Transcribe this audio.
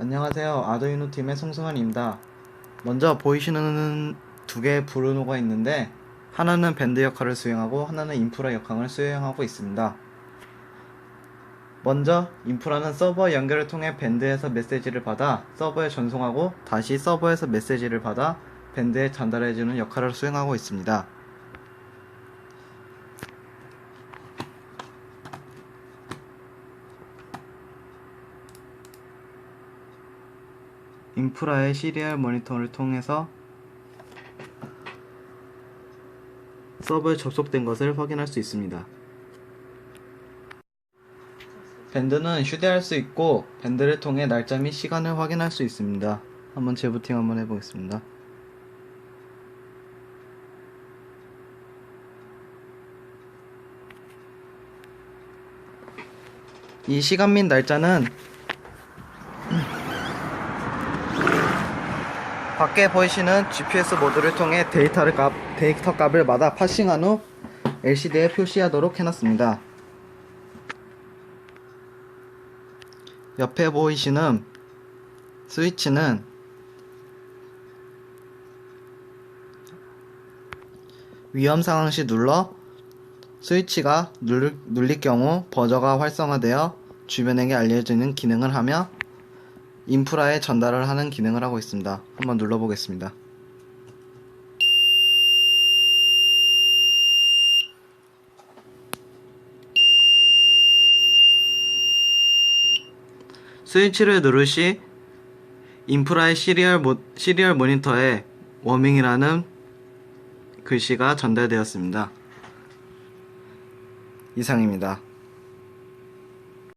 안녕하세요. 아두이노 팀의 송승환입니다. 먼저 보이시는 두 개의 브루노가 있는데 하나는 밴드 역할을 수행하고 하나는 인프라 역할을 수행하고 있습니다. 먼저 인프라는 서버 연결을 통해 밴드에서 메시지를 받아 서버에 전송하고 다시 서버에서 메시지를 받아 밴드에 전달해주는 역할을 수행하고 있습니다. 인프라의 시리얼 모니터를 통해서 서버에 접속된 것을 확인할 수 있습니다. 밴드는 휴대할 수 있고 밴드를 통해 날짜 및 시간을 확인할 수 있습니다. 한번 재부팅 한번 해보겠습니다. 이 시간 및 날짜는 밖에 보이시는 GPS 모드를 통해 데이터를 값, 데이터 값을 마다 파싱한 후 LCD에 표시하도록 해놨습니다. 옆에 보이시는 스위치는 위험 상황 시 눌러 스위치가 눌릴 경우 버저가 활성화되어 주변에게 알려지는 기능을 하며 인프라에 전달을 하는 기능을 하고 있습니다. 한번 눌러보겠습니다. 스위치를 누르시 인프라의 시리얼, 모, 시리얼 모니터에 워밍이라는 글씨가 전달되었습니다. 이상입니다.